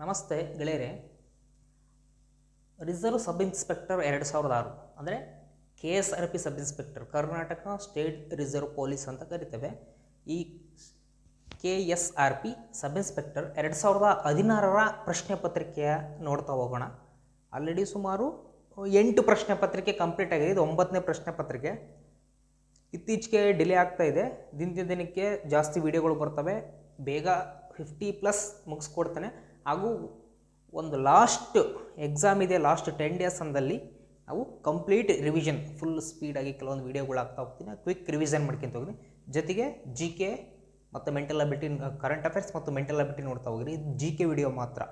ನಮಸ್ತೆ ಗೆಳೆಯರೆ. ರಿಸರ್ವ್ ಸಬ್ ಇನ್ಸ್ಪೆಕ್ಟರ್ ಎರಡು ಸಾವಿರದ ಆರು ಅಂದರೆ K S R P sub inspector Karnataka state reserve police ಅಂತ ಕರಿತೇವೆ. ಈ K S R P sub inspector ಎರಡು ಸಾವಿರದ ಹದಿನಾರರ ಪ್ರಶ್ನೆ ಪತ್ರಿಕೆಯ ನೋಡ್ತಾ ಹೋಗೋಣ. ಆಲ್ರೆಡಿ ಸುಮಾರು ಎಂಟು ಪ್ರಶ್ನೆ ಪತ್ರಿಕೆ ಕಂಪ್ಲೀಟ್ ಆಗಿದೆ. ಇದು ಒಂಬತ್ತನೇ ಪ್ರಶ್ನೆ ಪತ್ರಿಕೆ. ಇತ್ತೀಚೆಗೆ ಡಿಲೇ ಆಗ್ತಾ ಇದೆ. ದಿನದಿಂದ ದಿನಕ್ಕೆ ಜಾಸ್ತಿ ವಿಡಿಯೋಗಳು ಬರ್ತವೆ. ಬೇಗ ಫಿಫ್ಟಿ ಪ್ಲಸ್ ಮುಗಿಸ್ಕೊಡ್ತಾನೆ. ಹಾಗೂ ಒಂದು ಲಾಸ್ಟ್ ಎಕ್ಸಾಮ್ ಇದೆ ಲಾಸ್ಟ್ ಟೆನ್ ಡೇಸ್ ಅಂದಲ್ಲಿ ನಾವು ಕಂಪ್ಲೀಟ್ ರಿವಿಷನ್ ಫುಲ್ ಸ್ಪೀಡಾಗಿ ಕೆಲವೊಂದು ವೀಡಿಯೋಗಳು ಆಗ್ತಾ ಹೋಗ್ತೀನಿ. ಕ್ವಿಕ್ ರಿವಿಷನ್ ಮಾಡ್ಕೊಂತ ಹೋಗ್ತೀನಿ. ಜೊತೆಗೆ ಜಿ ಕೆ ಮತ್ತು ಮೆಂಟಲ್ ಅಬಿಲಿಟಿ ಕರೆಂಟ್ ಅಫೇರ್ಸ್ ಮತ್ತು ಮೆಂಟಲ್ ಅಬಿಲಿಟಿ ನೋಡ್ತಾ ಹೋಗಿರಿ. ಇದು ಜಿ ಕೆ ವಿಡಿಯೋ ಮಾತ್ರ.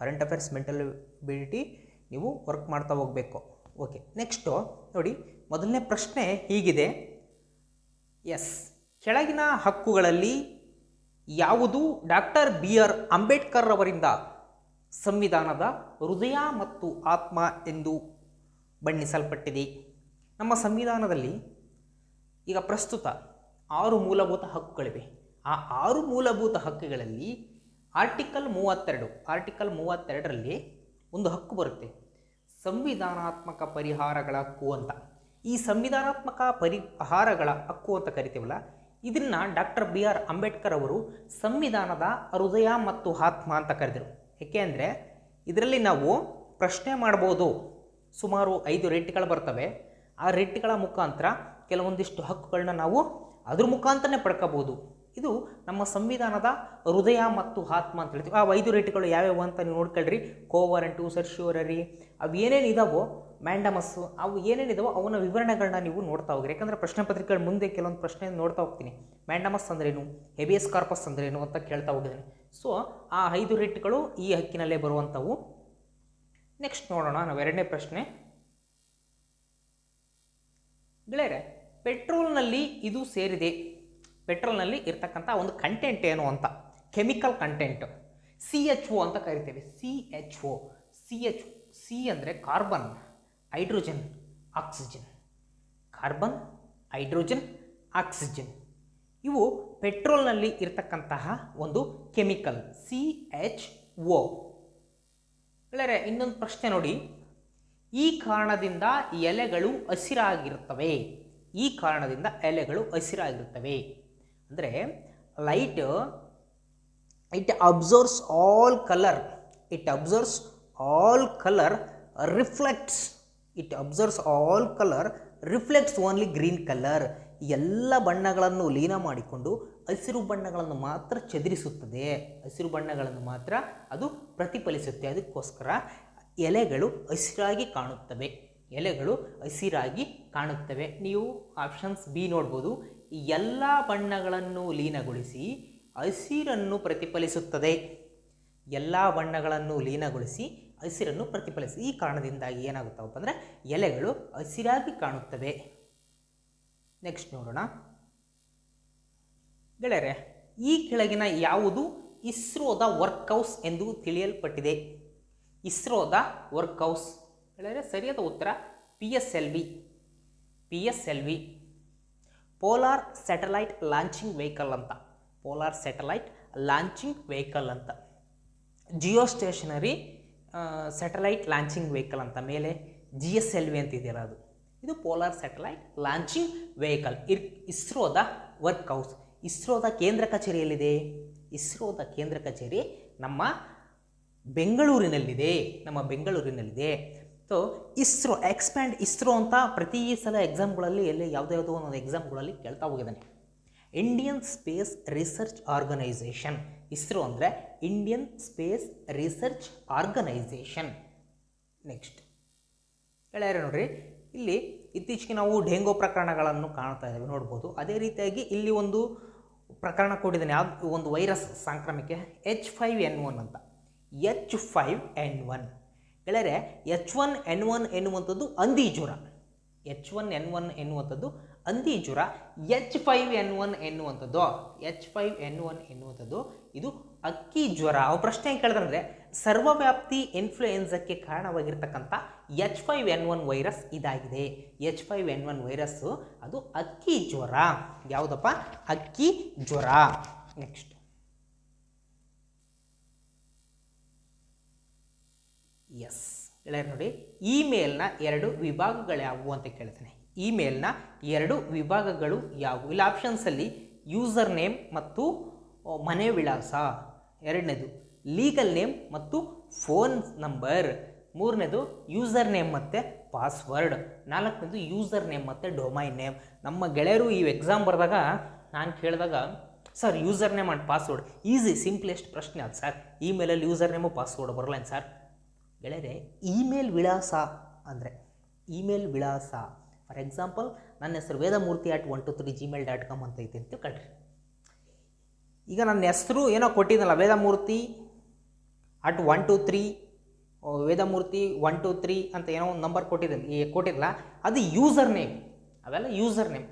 ಕರೆಂಟ್ ಅಫೇರ್ಸ್ ಮೆಂಟಲ್ ಅಬಿಲಿಟಿ ನೀವು ವರ್ಕ್ ಮಾಡ್ತಾ ಹೋಗಬೇಕು. ಓಕೆ ನೆಕ್ಸ್ಟು ನೋಡಿ, ಮೊದಲನೇ ಪ್ರಶ್ನೆ ಹೀಗಿದೆ. ಎಸ್ ಕೆಳಗಿನ ಹಕ್ಕುಗಳಲ್ಲಿ ಯಾವುದು ಡಾಕ್ಟರ್ ಬಿ ಆರ್ ಅಂಬೇಡ್ಕರ್ ಅವರಿಂದ ಸಂವಿಧಾನದ ಹೃದಯ ಮತ್ತು ಆತ್ಮ ಎಂದು ಬಣ್ಣಿಸಲ್ಪಟ್ಟಿದೆ. ನಮ್ಮ ಸಂವಿಧಾನದಲ್ಲಿ ಈಗ ಪ್ರಸ್ತುತ ಆರು ಮೂಲಭೂತ ಹಕ್ಕುಗಳಿವೆ. ಆ ಆರು ಮೂಲಭೂತ ಹಕ್ಕುಗಳಲ್ಲಿ ಆರ್ಟಿಕಲ್ ಮೂವತ್ತೆರಡು, ಆರ್ಟಿಕಲ್ ಮೂವತ್ತೆರಡರಲ್ಲಿ ಒಂದು ಹಕ್ಕು ಬರುತ್ತೆ. ಸಂವಿಧಾನಾತ್ಮಕ ಪರಿಹಾರಗಳ ಹಕ್ಕು ಅಂತ. ಈ ಸಂವಿಧಾನಾತ್ಮಕ ಪರಿಹಾರಗಳ ಹಕ್ಕು ಅಂತ ಕರಿತೀವಲ್ಲ ಇದನ್ನು ಡಾಕ್ಟರ್ ಬಿ ಆರ್ ಅಂಬೇಡ್ಕರ್ ಅವರು ಸಂವಿಧಾನದ ಹೃದಯ ಮತ್ತು ಆತ್ಮ ಅಂತ ಕರೆದರು. ಏಕೆ ಅಂದರೆ ಇದರಲ್ಲಿ ನಾವು ಪ್ರಶ್ನೆ ಮಾಡ್ಬೋದು. ಸುಮಾರು ಐದು ರೇಟ್ಗಳು ಬರ್ತವೆ. ಆ ರೇಟ್ಗಳ ಮುಖಾಂತರ ಕೆಲವೊಂದಿಷ್ಟು ಹಕ್ಕುಗಳನ್ನ ನಾವು ಅದ್ರ ಮುಖಾಂತರನೇ ಪಡ್ಕೋಬೋದು. ಇದು ನಮ್ಮ ಸಂವಿಧಾನದ ಹೃದಯ ಮತ್ತು ಆತ್ಮ ಅಂತ ಹೇಳ್ತೀವಿ. ಆ ಐದು ರೇಟ್ಗಳು ಯಾವ್ಯಾವು ಅಂತ ನೀವು ನೋಡ್ಕೊಳ್ರಿ. ಕೋವರಂಟು ಸರ್ಶ್ಯೂರರಿ ಅವು ಏನೇನು ಇದಾವೋ ಮ್ಯಾಂಡಮಸ್ಸು ಅವು ಏನೇನಿದಾವೋ ಅವನ ವಿವರಣೆಗಳನ್ನ ನೀವು ನೋಡ್ತಾ ಹೋಗ್ರಿ. ಯಾಕಂದರೆ ಪ್ರಶ್ನೆ ಪತ್ರಿಕೆಗಳ ಮುಂದೆ ಕೆಲವೊಂದು ಪ್ರಶ್ನೆ ನೋಡ್ತಾ ಹೋಗ್ತೀನಿ. ಮ್ಯಾಂಡಮಸ್ ಅಂದ್ರೇನು? ಹೆಬಿಯಸ್ ಕಾರ್ಪಸ್ ಅಂದ್ರೇನು ಅಂತ ಕೇಳ್ತಾ ಹೋಗಿದ್ದೀನಿ. ಸೊ ಆ ಐದು ರೇಟ್ಗಳು ಈ ಹಕ್ಕಿನಲ್ಲೇ ಬರುವಂಥವು. ನೆಕ್ಸ್ಟ್ ನೋಡೋಣ, ನಾವು ಎರಡನೇ ಪ್ರಶ್ನೆ. ಗೆಳೆಯರೆ, ಪೆಟ್ರೋಲ್ನಲ್ಲಿ ಇದು ಸೇರಿದೆ. ಪೆಟ್ರೋಲ್ನಲ್ಲಿ ಇರ್ತಕ್ಕಂಥ ಒಂದು ಕಂಟೆಂಟ್ ಏನು ಅಂತ? Chemical content C H O ಅಂತ ಕರಿತೇವೆ. C H O C H C ಅಂದರೆ carbon hydrogen oxygen carbon hydrogen oxygen ಇವು ಪೆಟ್ರೋಲ್ನಲ್ಲಿ ಇರ್ತಕ್ಕಂತಹ ಒಂದು ಕೆಮಿಕಲ್ ಸಿ ಎಚ್ ಒ ಇನ್ನೊಂದು ಪ್ರಶ್ನೆ ನೋಡಿ. ಈ ಕಾರಣದಿಂದ ಎಲೆಗಳು ಹಸಿರಾಗಿರುತ್ತವೆ. ಈ ಕಾರಣದಿಂದ ಎಲೆಗಳು ಹಸಿರಾಗಿರುತ್ತವೆ. ಅಂದರೆ light, it absorbs all colour, it absorbs all colour reflects, it absorbs all colour reflects only green colour. ಎಲ್ಲ ಬಣ್ಣಗಳನ್ನು ಲೀನ ಮಾಡಿಕೊಂಡು ಹಸಿರು ಬಣ್ಣಗಳನ್ನು ಮಾತ್ರ ಚದುರಿಸುತ್ತದೆ. ಹಸಿರು ಬಣ್ಣಗಳನ್ನು ಮಾತ್ರ ಅದು ಪ್ರತಿಫಲಿಸುತ್ತೆ. ಅದಕ್ಕೋಸ್ಕರ ಎಲೆಗಳು ಹಸಿರಾಗಿ ಕಾಣುತ್ತವೆ. ಎಲೆಗಳು ಹಸಿರಾಗಿ ಕಾಣುತ್ತವೆ. ನೀವು ಆಪ್ಷನ್ಸ್ ಬಿ ನೋಡ್ಬೋದು. ಎಲ್ಲ ಬಣ್ಣಗಳನ್ನು ಲೀನಗೊಳಿಸಿ ಹಸಿರನ್ನು ಪ್ರತಿಫಲಿಸುತ್ತದೆ. ಎಲ್ಲ ಬಣ್ಣಗಳನ್ನು ಲೀನಗೊಳಿಸಿ ಹಸಿರನ್ನು ಪ್ರತಿಫಲಿಸಿ. ಈ ಕಾರಣದಿಂದಾಗಿ ಏನಾಗುತ್ತವಪ್ಪ ಅಂದರೆ ಎಲೆಗಳು ಹಸಿರಾಗಿ ಕಾಣುತ್ತವೆ. ನೆಕ್ಸ್ಟ್ ನೋಡೋಣ. ಗೆಳೆಯರೆ, ಈ ಕೆಳಗಿನ ಯಾವುದು? ಇಸ್ರೋದ ವರ್ಕ್ ಹೌಸ್ ಎಂದು ತಿಳಿಯಲ್ಪಟ್ಟಿದೆ. ಇಸ್ರೋದ ವರ್ಕ್ ಹೌಸ್ ಗೆಳೆಯರೆ, ಸರಿಯಾದ ಉತ್ತರ P S L V P S L V polar satellite launching vehicle ಅಂತ. ಪೋಲಾರ್ ಸ್ಯಾಟಲೈಟ್ ಲಾಂಚಿಂಗ್ ವೆಹಿಕಲ್ ಅಂತ. Geostationary satellite launching vehicle ಅಂತ. ಮೇಲೆ ಜಿ ಎಸ್ ಎಲ್ ವಿ ಅಂತ ಇದೆಯಲ್ಲ ಅದು. ಇದು ಪೋಲಾರ್ ಸ್ಯಾಟಲೈಟ್ ಲಾಂಚಿಂಗ್ ವೆಹಿಕಲ್ ಇರ್, ಇಸ್ರೋದ ವರ್ಕ್ ಹೌಸ್ ಇಸ್ರೋದ ಕೇಂದ್ರ ಕಚೇರಿಯಲ್ಲಿದೆ. ಇಸ್ರೋದ ಕೇಂದ್ರ ಕಚೇರಿ ನಮ್ಮ ಬೆಂಗಳೂರಿನಲ್ಲಿದೆ. ನಮ್ಮ ಬೆಂಗಳೂರಿನಲ್ಲಿದೆ. ಸೊ ಇಸ್ರೋ ಎಕ್ಸ್ಪ್ಯಾಂಡ್ ಇಸ್ರೋ ಅಂತ ಪ್ರತಿ ಸಲ ಎಕ್ಸಾಮ್ಗಳಲ್ಲಿ ಎಲ್ಲಿ ಯಾವುದೇ ಯಾವುದೋ ಒಂದು ಎಕ್ಸಾಮ್ಗಳಲ್ಲಿ ಕೇಳ್ತಾ ಹೋಗಿದ್ದಾನೆ. Indian space research organisation ISRO ಅಂದರೆ Indian space research organisation next ಹೇಳ್ಯಾರ ನೋಡ್ರಿ, ಇಲ್ಲಿ ಇತ್ತೀಚೆಗೆ ನಾವು ಡೆಂಗೋ ಪ್ರಕರಣಗಳನ್ನು ಕಾಣ್ತಾ ಇದ್ದೇವೆ, ನೋಡ್ಬೋದು. ಅದೇ ರೀತಿಯಾಗಿ ಇಲ್ಲಿ ಒಂದು ಪ್ರಕರಣ ಕೊಟ್ಟಿದ್ದಾನೆ ಯಾವ ಒಂದು ವೈರಸ್ ಸಾಂಕ್ರಾಮಿಕ ಎಚ್ ಫೈವ್ ಎನ್ ಒನ್ ಅಂತ. ಎಚ್ ಫೈವ್ ಎನ್ ಒನ್ ಗೆಳೆಯರೆ ಎಚ್ ಒನ್ ಎನ್ ಒನ್ ಎನ್ನುವಂಥದ್ದು ಹಂದಿ ಜ್ವರ. ಎಚ್ ಒನ್ ಎನ್ ಒನ್ ಎನ್ನುವಂಥದ್ದು ಹಂದಿ ಜ್ವರ. ಎಚ್ ಫೈವ್ ಎನ್ ಒನ್ ಎನ್ನುವಂಥದ್ದು ಎಚ್ ಫೈವ್ ಎನ್ ಒನ್ ಎನ್ನುವಂಥದ್ದು, ಇದು ಅಕ್ಕಿ ಜ್ವರ. ಅವ ಪ್ರಶ್ನೆ ಕೇಳಿದ್ರೆ ಸರ್ವವ್ಯಾಪ್ತಿ ಇನ್ಫ್ಲೂಯೆನ್ಸಕ್ಕೆ ಕಾರಣವಾಗಿರ್ತಕ್ಕಂಥ H five N one virus ಇದಾಗಿದೆ. H five N one virus, ಅದು ಅಕ್ಕಿ ಜ್ವರ. ಯಾವುದಪ್ಪ? ಅಕ್ಕಿ ಜ್ವರ. ನೆಕ್ಸ್ಟ್ ಎಸ್ ಗೆಳೆಯರು ನೋಡಿ ಇಮೇಲ್ನ ಎರಡು ವಿಭಾಗಗಳು ಯಾವುವು ಅಂತ ಕೇಳ್ತಾನೆ. ಇಮೇಲ್ನ ಎರಡು ವಿಭಾಗಗಳು ಯಾವುವು? ಇಲ್ಲ ಆಪ್ಷನ್ಸಲ್ಲಿ ಯೂಸರ್ ನೇಮ್ ಮತ್ತು ಮನೆ ವಿಳಾಸ. ಎರಡನೇದು ಲೀಗಲ್ ನೇಮ್ ಮತ್ತು ಫೋನ್ ನಂಬರ್ ಮೂರನೇದು ಯೂಸರ್ ನೇಮ್ ಮತ್ತು ಪಾಸ್ವರ್ಡ್ ನಾಲ್ಕನೇದು ಯೂಸರ್ ನೇಮ್ ಮತ್ತು ಡೊಮೈನ್ ನೇಮ್ ನಮ್ಮ ಗೆಳೆಯರು ಈ ಎಕ್ಸಾಮ್ ಬರೆದಾಗ ನಾನು ಕೇಳಿದಾಗ, sir user name and password easy simplest ಪ್ರಶ್ನೆ ಅದು, ಸರ್. ಇಮೇಲಲ್ಲಿ ಯೂಸರ್ ನೇಮು ಪಾಸ್ವರ್ಡ್ ಬರಲ್ಲ ಸರ್? ಗೆಳೆಯರೆ, ಇಮೇಲ್ ವಿಳಾಸ ಅಂದರೆ ಇಮೇಲ್ ವಿಳಾಸ. ಫಾರ್ ಎಕ್ಸಾಂಪಲ್ ನನ್ನ ಹೆಸರು Vedamurthy at one two three Gmail dot com ಅಂತ ಐತೆ ಅಂತ ಕಳ್ರಿ ಈಗ ನನ್ನ ಹೆಸರು ಏನೋ ಕೊಟ್ಟಿದ್ದಲ್ಲ Vedamurthy at one two three Vedamurthy one two three ಅಂತ ಏನೋ ಒಂದು ನಂಬರ್ ಕೊಟ್ಟಿದ್ದಲ್ಲ ಈ ಕೊಟ್ಟಿರಲ್ಲ ಅದು ಯೂಸರ್ ನೇಮ್ ಅವೆಲ್ಲ user name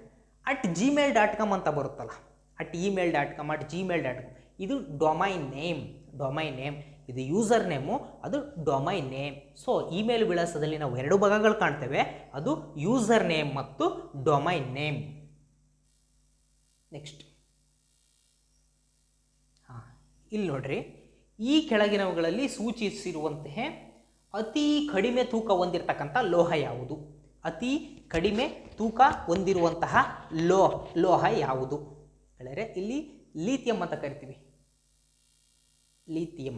at Gmail dot com ಅಂತ ಬರುತ್ತಲ್ಲ at email dot com at Gmail dot com ಇದು ಡೊಮೈನ್ ನೇಮ್ ಡೊಮೈನ್ ನೇಮ್ ಇದು ಯೂಸರ್ ನೇಮು ಅದು ಡೊಮೈನ್ ನೇಮ್ ಸೊ ಇಮೇಲ್ ವಿಳಾಸದಲ್ಲಿ ನಾವು ಎರಡು ಭಾಗಗಳು ಕಾಣ್ತೇವೆ. ಅದು ಯೂಸರ್ ನೇಮ್ ಮತ್ತು ಡೊಮೈನ್ ನೇಮ್ ನೆಕ್ಸ್ಟ್ ಹಾಂ, ಇಲ್ಲಿ ನೋಡ್ರಿ. ಈ ಕೆಳಗಿನವುಗಳಲ್ಲಿ ಸೂಚಿಸಿರುವಂತಹ ಅತಿ ಕಡಿಮೆ ತೂಕ ಹೊಂದಿರತಕ್ಕಂಥ ಲೋಹ ಯಾವುದು? ಅತಿ ಕಡಿಮೆ ತೂಕ ಹೊಂದಿರುವಂತಹ ಲೋಹ ಲೋಹ ಯಾವುದು? ಹೇಳಿದ್ರೆ ಇಲ್ಲಿ ಲೀಥಿಯಂ ಅಂತ ಕರಿತೀವಿ. ಲೀಥಿಯಂ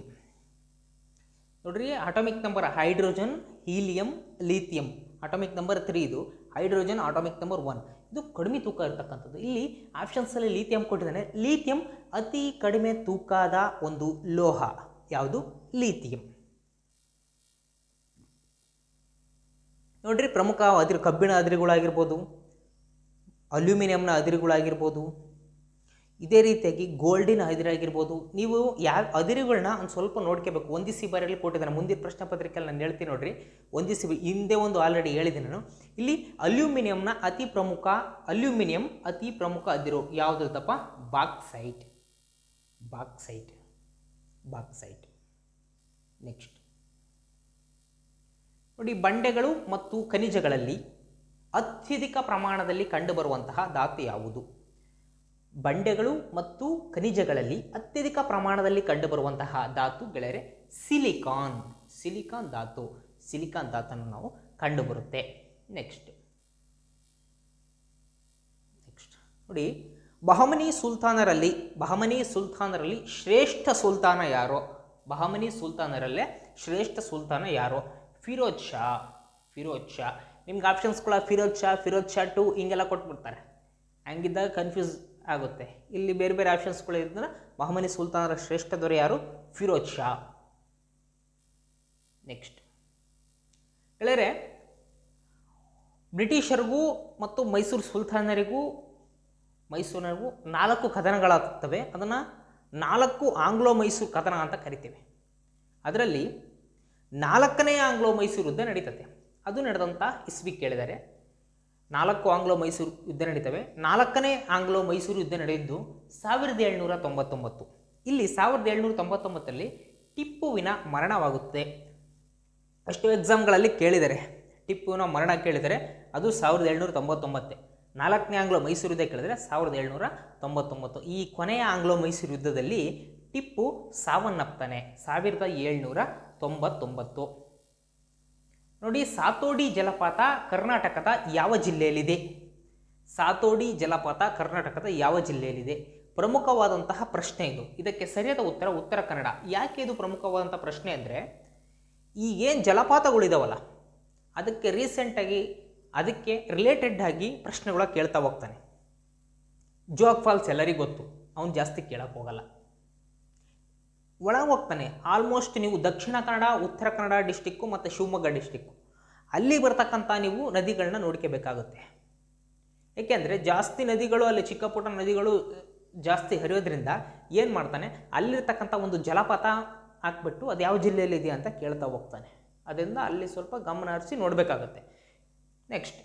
ನೋಡ್ರಿ atomic number hydrogen helium lithium atomic number three ಇದು. ಹೈಡ್ರೋಜನ್ ಆಟೋಮಿಕ್ ನಂಬರ್ ಒನ್ ಇದು ಕಡಿಮೆ ತೂಕ ಇರತಕ್ಕಂಥದ್ದು. ಇಲ್ಲಿ ಆಪ್ಷನ್ಸಲ್ಲಿ ಲೀಥಿಯಂ ಕೊಟ್ಟಿದ್ದಾನೆ. ಲೀಥಿಯಂ ಅತಿ ಕಡಿಮೆ ತೂಕದ ಒಂದು ಲೋಹ. ಯಾವುದು? ಲೀಥಿಯಂ ನೋಡ್ರಿ, ಪ್ರಮುಖ ಅದಿರು ಕಬ್ಬಿಣ ಅದಿರುಗಳಾಗಿರ್ಬೋದು, ಅಲ್ಯೂಮಿನಿಯಂನ ಅದಿರುಗಳಾಗಿರ್ಬೋದು ಇದೇ ರೀತಿಯಾಗಿ ಗೋಲ್ಡಿನ ಅದಿರಾಗಿರ್ಬೋದು ನೀವು ಯಾವ ಅದಿರುಗಳನ್ನ ಒಂದು ಸ್ವಲ್ಪ ನೋಡ್ಕೋಬೇಕು. ಒಂದಿಸಿ ಬಾರಿಯಲ್ಲಿ ಕೊಟ್ಟಿದ್ದಾನೆ ಮುಂದಿನ ಪ್ರಶ್ನೆ ಪತ್ರಿಕೆಯಲ್ಲಿ ನಾನು ಹೇಳ್ತೀನಿ ನೋಡ್ರಿ. ಒಂದಿಸಿ ಹಿಂದೆ ಒಂದು ಆಲ್ರೆಡಿ ಹೇಳಿದೆ ನಾನು. ಇಲ್ಲಿ ಅಲ್ಯೂಮಿನಿಯಂನ ಅತಿ ಪ್ರಮುಖ, ಅಲ್ಯೂಮಿನಿಯಂ ಅತಿ ಪ್ರಮುಖ ಅದಿರು ಯಾವುದು ತಪ್ಪ ಬಾಕ್ಸೈಟ್. ಬಾಕ್ಸೈಟ್. ಬಾಕ್ಸೈಟ್. ನೆಕ್ಸ್ಟ್. ನೋಡಿ, ಬಂಡೆಗಳು ಮತ್ತು ಖನಿಜಗಳಲ್ಲಿ ಅತ್ಯಧಿಕ ಪ್ರಮಾಣದಲ್ಲಿ ಕಂಡುಬರುವಂತಹ ಧಾತು ಯಾವುದು? ಬಂಡೆಗಳು ಮತ್ತು ಖನಿಜಗಳಲ್ಲಿ ಅತ್ಯಧಿಕ ಪ್ರಮಾಣದಲ್ಲಿ ಕಂಡುಬರುವಂತಹ ಧಾತು ಗೆಳೆಯರೆ, ಸಿಲಿಕಾನ್. ಸಿಲಿಕಾನ್ ಧಾತು, ಸಿಲಿಕಾನ್ ಧಾತನ್ನು ನಾವು ಕಂಡುಬರುತ್ತೆ. ನೆಕ್ಸ್ಟ್ ನೆಕ್ಸ್ಟ್ ನೋಡಿ, ಬಹಮನಿ ಸುಲ್ತಾನರಲ್ಲಿ ಬಹಮನಿ ಸುಲ್ತಾನರಲ್ಲಿ ಶ್ರೇಷ್ಠ ಸುಲ್ತಾನ ಯಾರೋ? ಬಹಮನಿ ಸುಲ್ತಾನರಲ್ಲೇ ಶ್ರೇಷ್ಠ ಸುಲ್ತಾನ ಯಾರೋ? ಫಿರೋಜ್ ಶಾ. ಫಿರೋಜ್ ಶಾ. ನಿಮ್ಗೆ ಆಪ್ಷನ್ಸ್ಗಳ ಫಿರೋಜ್ ಶಾ ಫಿರೋಜ್ ಶಾ ಟು ಹಿಂಗೆಲ್ಲ ಕೊಟ್ಬಿಡ್ತಾರೆ. ಹಂಗಿದ್ದಾಗ ಕನ್ಫ್ಯೂಸ್ ಆಗುತ್ತೆ. ಇಲ್ಲಿ ಬೇರೆ ಬೇರೆ ಆಪ್ಷನ್ಸ್ಗಳು ಇದ್ರೆ ಬಹಮನಿ ಸುಲ್ತಾನರ ಶ್ರೇಷ್ಠ ದೊರೆ ಯಾರು? ಫಿರೋಜ್ ಶಾ ನೆಕ್ಸ್ಟ್ ಗೆಳೆಯರೆ ಬ್ರಿಟಿಷರಿಗೂ ಮತ್ತು ಮೈಸೂರು ಸುಲ್ತಾನರಿಗೂ ಮೈಸೂರಿನರಿಗೂ ನಾಲ್ಕು ಕದನಗಳಾಗ್ತವೆ. ಅದನ್ನು ನಾಲ್ಕು ಆಂಗ್ಲೋ ಮೈಸೂರು ಕದನ ಅಂತ ಕರಿತೀವಿ. ಅದರಲ್ಲಿ ನಾಲ್ಕನೇ ಆಂಗ್ಲೋ ಮೈಸೂರು ಯುದ್ಧ ನಡೀತದೆ ಅದು ನಡೆದಂಥ ಇಸ್ವಿ ಕೇಳಿದ್ದಾರೆ ನಾಲ್ಕು ಆಂಗ್ಲೋ ಮೈಸೂರು ಯುದ್ಧ ನಡೀತವೆ. ನಾಲ್ಕನೇ ಆಂಗ್ಲೋ ಮೈಸೂರು ಯುದ್ಧ ನಡೆದಿದ್ದು ಸಾವಿರದ ಏಳ್ನೂರ ತೊಂಬತ್ತೊಂಬತ್ತು. ಇಲ್ಲಿ ಸಾವಿರದ ಏಳ್ನೂರ ತೊಂಬತ್ತೊಂಬತ್ತರಲ್ಲಿ ಟಿಪ್ಪುವಿನ ಮರಣವಾಗುತ್ತೆ. ಅಷ್ಟು ಎಕ್ಸಾಮ್ಗಳಲ್ಲಿ ಕೇಳಿದರೆ, ಟಿಪ್ಪುವಿನ ಮರಣ ಕೇಳಿದರೆ ಅದು ಸಾವಿರದ ಏಳ್ನೂರ ತೊಂಬತ್ತೊಂಬತ್ತೆ. ನಾಲ್ಕನೇ ಆಂಗ್ಲೋ ಮೈಸೂರು ಯುದ್ಧ ಕೇಳಿದರೆ ಸಾವಿರದ ಏಳ್ನೂರ ತೊಂಬತ್ತೊಂಬತ್ತು. ಈ ಕೊನೆಯ ಆಂಗ್ಲೋ ಮೈಸೂರು ಯುದ್ಧದಲ್ಲಿ ಟಿಪ್ಪು ಸಾವನ್ನಪ್ತಾನೆ ಸಾವಿರದ ಏಳ್ನೂರ ತೊಂಬತ್ತೊಂಬತ್ತು. ನೋಡಿ, ಸಾತೋಡಿ ಜಲಪಾತ ಕರ್ನಾಟಕದ ಯಾವ ಜಿಲ್ಲೆಯಲ್ಲಿದೆ? ಸಾತೋಡಿ ಜಲಪಾತ ಕರ್ನಾಟಕದ ಯಾವ ಜಿಲ್ಲೆಯಲ್ಲಿದೆ? ಪ್ರಮುಖವಾದಂತಹ ಪ್ರಶ್ನೆ ಇದು. ಇದಕ್ಕೆ ಸರಿಯಾದ ಉತ್ತರ ಉತ್ತರ ಕನ್ನಡ. ಯಾಕೆ ಇದು ಪ್ರಮುಖವಾದಂಥ ಪ್ರಶ್ನೆ ಅಂದರೆ, ಈ ಏನು ಜಲಪಾತಗಳಿದಾವಲ್ಲ ಅದಕ್ಕೆ ರೀಸೆಂಟಾಗಿ ಅದಕ್ಕೆ ರಿಲೇಟೆಡ್ ಆಗಿ ಪ್ರಶ್ನೆಗಳ ಕೇಳ್ತಾ ಹೋಗ್ತಾನೆ. ಜೋಗ್ ಫಾಲ್ಸ್ ಎಲ್ಲರಿಗೂ ಗೊತ್ತು, ಅವನು ಜಾಸ್ತಿ ಹೋಗಲ್ಲ. ಒಳಗೆ ಹೋಗ್ತಾನೆ ಆಲ್ಮೋಸ್ಟ್ ನೀವು ದಕ್ಷಿಣ ಕನ್ನಡ, ಉತ್ತರ ಕನ್ನಡ ಡಿಸ್ಟಿಕ್ಕು ಮತ್ತು ಶಿವಮೊಗ್ಗ ಡಿಸ್ಟಿಕ್ಕು ಅಲ್ಲಿ ಬರ್ತಕ್ಕಂಥ ನೀವು ನದಿಗಳನ್ನ ನೋಡ್ಕೋಬೇಕಾಗುತ್ತೆ. ಏಕೆಂದರೆ ಜಾಸ್ತಿ ನದಿಗಳು, ಅಲ್ಲಿ ಚಿಕ್ಕ ಪುಟ್ಟ ನದಿಗಳು ಜಾಸ್ತಿ ಹರಿಯೋದ್ರಿಂದ ಏನು ಮಾಡ್ತಾನೆ? ಅಲ್ಲಿರ್ತಕ್ಕಂಥ ಒಂದು ಜಲಪಾತ ಹಾಕ್ಬಿಟ್ಟು ಅದು ಯಾವ ಜಿಲ್ಲೆಯಲ್ಲಿದೆ ಅಂತ ಕೇಳ್ತಾ ಹೋಗ್ತಾನೆ. ಅದರಿಂದ ಅಲ್ಲಿ ಸ್ವಲ್ಪ ಗಮನ ಹರಿಸಿ ನೋಡಬೇಕಾಗತ್ತೆ. ನೆಕ್ಸ್ಟ್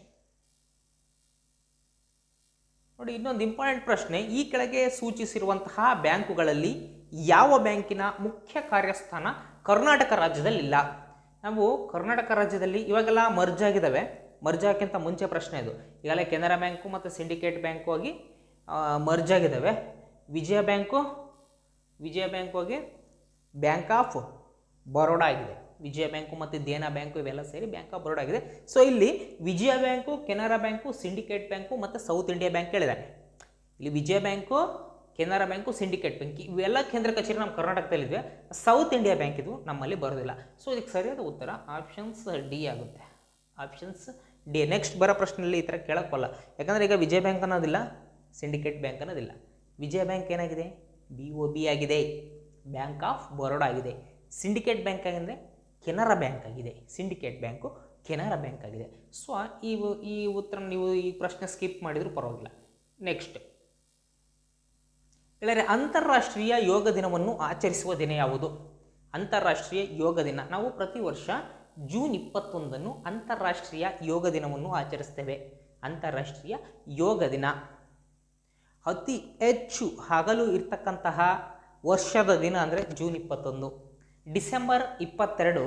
ನೋಡಿ, ಇನ್ನೊಂದು ಇಂಪಾರ್ಟೆಂಟ್ ಪ್ರಶ್ನೆ. ಈ ಕೆಳಗೆ ಸೂಚಿಸಿರುವಂತಹ ಬ್ಯಾಂಕುಗಳಲ್ಲಿ ಯಾವ ಬ್ಯಾಂಕಿನ ಮುಖ್ಯ ಕಾರ್ಯಸ್ಥಾನ ಕರ್ನಾಟಕ ರಾಜ್ಯದಲ್ಲಿಲ್ಲ? ನಾವು ಕರ್ನಾಟಕ ರಾಜ್ಯದಲ್ಲಿ ಇವಾಗೆಲ್ಲ ಮರ್ಜ್ ಆಗಿದ್ದಾವೆ ಮರ್ಜ್ ಆಗಕ್ಕಿಂತ ಮುಂಚೆ ಪ್ರಶ್ನೆ ಇದು. ಈಗಲೇ ಕೆನರಾ ಬ್ಯಾಂಕು ಮತ್ತು ಸಿಂಡಿಕೇಟ್ ಬ್ಯಾಂಕು ಆಗಿ ಮರ್ಜ್ ಆಗಿದ್ದಾವೆ ವಿಜಯ ಬ್ಯಾಂಕು, ವಿಜಯ ಬ್ಯಾಂಕ್ ಹೋಗಿ ಬ್ಯಾಂಕ್ ಆಫ್ ಬರೋಡಾ ಆಗಿದೆ. ವಿಜಯ ಬ್ಯಾಂಕು ಮತ್ತು ದೇನಾ ಬ್ಯಾಂಕು ಇವೆಲ್ಲ ಸೇರಿ ಬ್ಯಾಂಕ್ ಆಫ್ ಬರೋಡ ಆಗಿದೆ. ಸೊ ಇಲ್ಲಿ Vijaya bank, Canara bank, syndicate bank ಮತ್ತು ಸೌತ್ ಇಂಡಿಯಾ ಬ್ಯಾಂಕ್ ಹೇಳಿದ್ದಾರೆ. ಇಲ್ಲಿ Vijaya bank Canara bank, syndicate bank ಇವೆಲ್ಲ ಕೇಂದ್ರ ಕಚೇರಿ ನಮ್ಮ ಕರ್ನಾಟಕದಲ್ಲಿದೆ ಸೌತ್ ಇಂಡಿಯಾ ಬ್ಯಾಂಕ್ ಇದು ನಮ್ಮಲ್ಲಿ ಬರೋದಿಲ್ಲ. ಸೊ ಇದಕ್ಕೆ ಸರಿಯಾದ ಉತ್ತರ ಆಪ್ಷನ್ಸ್ ಡಿ ಆಗುತ್ತೆ. ಆಪ್ಷನ್ಸ್ ಡಿ ನೆಕ್ಸ್ಟ್ ಬರೋ ಪ್ರಶ್ನೆಯಲ್ಲಿ ಈ ಥರ ಕೇಳೋಕ್ಕಲ್ಲ ಯಾಕಂದರೆ ಈಗ ವಿಜಯ ಬ್ಯಾಂಕ್ ಅನ್ನೋದಿಲ್ಲ, ಸಿಂಡಿಕೇಟ್ ಬ್ಯಾಂಕ್ ಅನ್ನೋದಿಲ್ಲ. ವಿಜಯ ಬ್ಯಾಂಕ್ ಏನಾಗಿದೆ? ಬಿ ಒ ಬಿ ಆಗಿದೆ. ಬ್ಯಾಂಕ್ ಆಫ್ ಬರೋಡಾ ಆಗಿದೆ. ಸಿಂಡಿಕೇಟ್ ಬ್ಯಾಂಕ್ ಆಗಿದೆ ಕೆನರಾ ಬ್ಯಾಂಕ್ ಆಗಿದೆ. ಸಿಂಡಿಕೇಟ್ ಬ್ಯಾಂಕು ಕೆನರಾ ಬ್ಯಾಂಕ್ ಆಗಿದೆ. ಸೊ ಈ ಈ ಉತ್ತರ ನೀವು ಈ ಪ್ರಶ್ನೆ ಸ್ಕಿಪ್ ಮಾಡಿದರೂ ಪರವಾಗಿಲ್ಲ. ನೆಕ್ಸ್ಟ್ ಹೇಳಿದರೆ ಅಂತಾರಾಷ್ಟ್ರೀಯ ಯೋಗ ದಿನವನ್ನು ಆಚರಿಸುವ ದಿನ ಯಾವುದು? ಅಂತಾರಾಷ್ಟ್ರೀಯ ಯೋಗ ದಿನ. ನಾವು ಪ್ರತಿ ವರ್ಷ ಜೂನ್ ಇಪ್ಪತ್ತೊಂದನ್ನು ಅಂತಾರಾಷ್ಟ್ರೀಯ ಯೋಗ ದಿನವನ್ನು ಆಚರಿಸ್ತೇವೆ. ಅಂತಾರಾಷ್ಟ್ರೀಯ ಯೋಗ ದಿನ. ಅತಿ ಹೆಚ್ಚು ಹಗಲು ಇರ್ತಕ್ಕಂತಹ ವರ್ಷದ ದಿನ ಅಂದರೆ ಜೂನ್ ಇಪ್ಪತ್ತೊಂದು. ಡಿಸೆಂಬರ್ ಇಪ್ಪತ್ತೆರಡು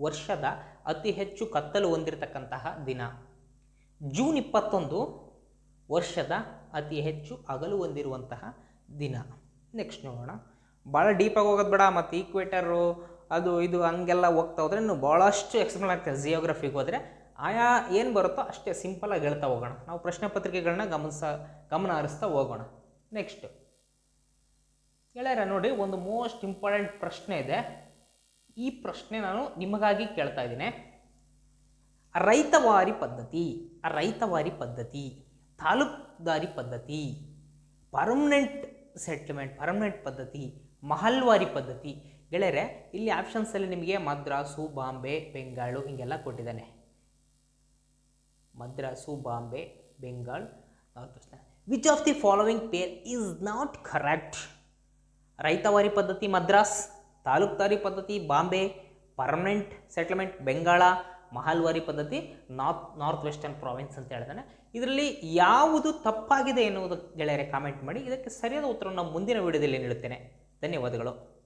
ವರ್ಷದ ಅತಿ ಹೆಚ್ಚು ಕತ್ತಲು ಹೊಂದಿರತಕ್ಕಂತಹ ದಿನ. ಜೂನ್ ಇಪ್ಪತ್ತೊಂದು ವರ್ಷದ ಅತಿ ಹೆಚ್ಚು ಹಗಲು ಹೊಂದಿರುವಂತಹ ದಿನ. ನೆಕ್ಸ್ಟ್ ನೋಡೋಣ. ಭಾಳ ಡೀಪಾಗಿ ಹೋಗೋದು ಬೇಡ, ಮತ್ತು ಈಕ್ವೇಟರು ಅದು ಇದು ಹಂಗೆಲ್ಲ ಹೋಗ್ತಾ ಹೋದರೆ ಇನ್ನು ಭಾಳಷ್ಟು ಎಕ್ಸ್ಪ್ಲೇನ್ ಆಗ್ತದೆ. ಜಿಯೋಗ್ರಫಿಗೆ ಹೋದರೆ ಆಯಾ ಏನು ಬರುತ್ತೋ ಅಷ್ಟೇ ಸಿಂಪಲಾಗಿ ಹೇಳ್ತಾ ಹೋಗೋಣ. ನಾವು ಪ್ರಶ್ನೆ ಪತ್ರಿಕೆಗಳನ್ನ ಗಮನಿಸ, ಗಮನ ಹರಿಸ್ತಾ ಹೋಗೋಣ. ನೆಕ್ಸ್ಟ್ ಗೆಳೆಯರ ನೋಡಿ ಒಂದು ಮೋಸ್ಟ್ ಇಂಪಾರ್ಟೆಂಟ್ ಪ್ರಶ್ನೆ ಇದೆ. ಈ ಪ್ರಶ್ನೆ ನಾನು ನಿಮಗಾಗಿ ಕೇಳ್ತಾ ಇದ್ದೀನಿ. ರೈತವಾರಿ ಪದ್ಧತಿ ರೈತವಾರಿ ಪದ್ಧತಿ, ತಾಲೂಕ್ದಾರಿ ಪದ್ಧತಿ ಪರ್ಮನೆಂಟ್ ಸೆಟ್ಲ್ಮೆಂಟ್ ಪರ್ಮನೆಂಟ್ ಪದ್ಧತಿ, ಮಹಲ್ವಾರಿ ಪದ್ಧತಿ. ಗೆಳೆಯರೆ, ಇಲ್ಲಿ ಆಪ್ಷನ್ಸಲ್ಲಿ ನಿಮಗೆ ಮದ್ರಾಸು, ಬಾಂಬೆ, ಬೆಂಗಾಳು ಹಿಂಗೆಲ್ಲ ಕೊಟ್ಟಿದ್ದಾನೆ. ಮದ್ರಾಸು, ಬಾಂಬೆ, ಬೆಂಗಾಳ್ ಪ್ರಶ್ನೆ which of the following pair is not correct Ryotwari ಪದ್ಧತಿ ಮದ್ರಾಸ್, ತಾಲೂಕ್ದಾರಿ ಪದ್ಧತಿ, ಬಾಂಬೆ ಪರ್ಮನೆಂಟ್ ಸೆಟ್ಲ್ಮೆಂಟ್ ಬೆಂಗಾಳ ಮಹಲ್ವಾರಿ ಪದ್ಧತಿ ನಾರ್ತ್ ನಾರ್ತ್ ವೆಸ್ಟರ್ನ್ ಪ್ರಾವಿನ್ಸ್ ಅಂತ ಹೇಳ್ತಾನೆ. ಇದರಲ್ಲಿ ಯಾವುದು ತಪ್ಪಾಗಿದೆ ಎನ್ನುವುದು ಗೆಳೆಯರೆ ಕಾಮೆಂಟ್ ಮಾಡಿ. ಇದಕ್ಕೆ ಸರಿಯಾದ ಉತ್ತರವನ್ನು ಮುಂದಿನ ವಿಡಿಯೋದಲ್ಲಿ ನೀಡುತ್ತೇನೆ. ಧನ್ಯವಾದಗಳು.